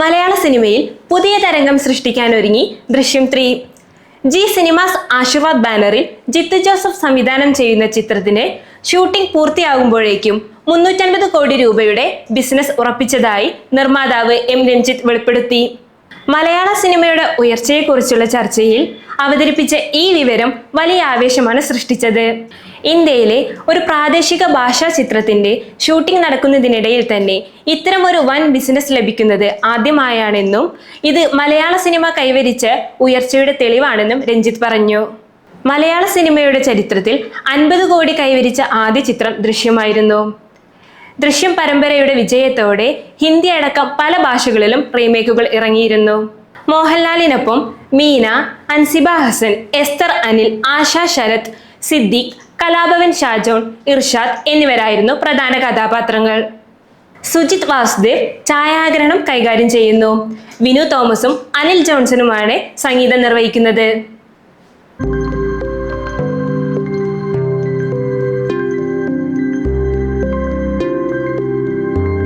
മലയാള സിനിമയിൽ പുതിയ തരംഗം സൃഷ്ടിക്കാൻ ഒരുങ്ങി ദൃശ്യം ത്രീ. ജി സിനിമാസ് ആശീർവാദ് ബാനറിൽ ജിത്തു ജോസഫ് സംവിധാനം ചെയ്യുന്ന ചിത്രത്തിന്റെ ഷൂട്ടിംഗ് പൂർത്തിയാകുമ്പോഴേക്കും മുന്നൂറ്റൻപത് കോടി രൂപയുടെ ബിസിനസ് ഉറപ്പിച്ചതായി നിർമ്മാതാവ് എം രഞ്ജിത്ത് വെളിപ്പെടുത്തി. മലയാള സിനിമയുടെ ഉയർച്ചയെക്കുറിച്ചുള്ള ചർച്ചയിൽ അവതരിപ്പിച്ച ഈ വിവരം വലിയ ആവേശമാണ് സൃഷ്ടിച്ചത്. ഇന്ത്യയിലെ ഒരു പ്രാദേശിക ഭാഷാ ചിത്രത്തിന്റെ ഷൂട്ടിംഗ് നടക്കുന്നതിനിടയിൽ തന്നെ ഇത്തരം ഒരു വൻ ബിസിനസ് ലഭിക്കുന്നത് ആദ്യമായാണെന്നും ഇത് മലയാള സിനിമ കൈവരിച്ച ഉയർച്ചയുടെ തെളിവാണെന്നും രഞ്ജിത്ത് പറഞ്ഞു. മലയാള സിനിമയുടെ ചരിത്രത്തിൽ അൻപത് കോടി കൈവരിച്ച ആദ്യ ചിത്രം ദൃശ്യമായിരുന്നു. ദൃശ്യം പരമ്പരയുടെ വിജയത്തോടെ ഹിന്ദി അടക്കം പല ഭാഷകളിലും റീമേക്കുകൾ ഇറങ്ങിയിരുന്നു. മോഹൻലാലിനൊപ്പം മീന അൻസിബ ഹസൻ എസ്തർ അനിൽ ആശ ശരത് സിദ്ദിഖ് കലാഭവൻ ഷാജോൺ ഇർഷാദ് എന്നിവരായിരുന്നു പ്രധാന കഥാപാത്രങ്ങൾ. സുജിത് വാസുദേവ് ഛായാഗ്രഹണം കൈകാര്യം ചെയ്യുന്നു. വിനു തോമസും അനിൽ ജോൺസണുമാണ് സംഗീതം നിർവഹിക്കുന്നത്.